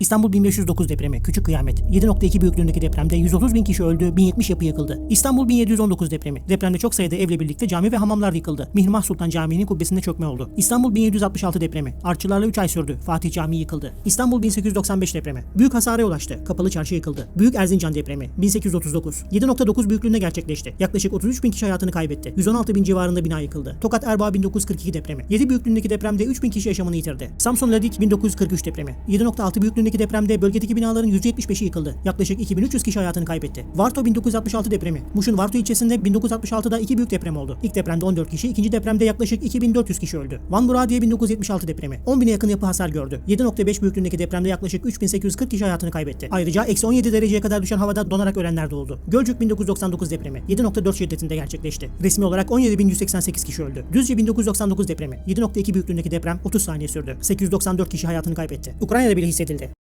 İstanbul 1509 depremi, küçük kıyamet. 7.2 büyüklüğündeki depremde 130 bin kişi öldü, 1070 yapı yıkıldı. İstanbul 1719 depremi. Depremde çok sayıda evle birlikte cami ve hamamlar yıkıldı. Mihrimah Sultan Camii'nin kubbesinde çökme oldu. İstanbul 1766 depremi. Artçılarla 3 ay sürdü. Fatih Camii yıkıldı. İstanbul 1895 depremi. Büyük hasara yol açtı. Kapalı çarşı yıkıldı. Büyük Erzincan depremi. 1839. 7.9 büyüklüğünde gerçekleşti. Yaklaşık 33 bin kişi hayatını kaybetti. 116 bin civarında bina yıkıldı. Tokat Erbaa 1942 depremi. 7 büyüklüğündeki depremde 3 bin kişi yaşamını yitirdi. Samsun Ladik 1943 depremi. 7.6 büyüklüğündeki depremde bölgedeki binaların %75'i yıkıldı. Yaklaşık 2300 kişi hayatını kaybetti. Varto 1966 depremi. Muş'un Varto ilçesinde 1966'da iki büyük deprem oldu. İlk depremde 14 kişi, ikinci depremde yaklaşık 2400 kişi öldü. Van Muradiye 1976 depremi. 10 bine yakın yapı hasar gördü. 7.5 büyüklüğündeki depremde yaklaşık 3840 kişi hayatını kaybetti. Ayrıca eksi 17 dereceye kadar düşen havada donarak ölenler de oldu. Gölcük 1999 depremi. 7.4 şiddetinde gerçekleşti. Resmi olarak 17.188 kişi öldü. Düzce 1999 depremi. 7.2 büyüklüğündeki deprem 30 saniye sürdü. 894 kişi hayatını kaybetti. Ukrayna'da bile hissedildi.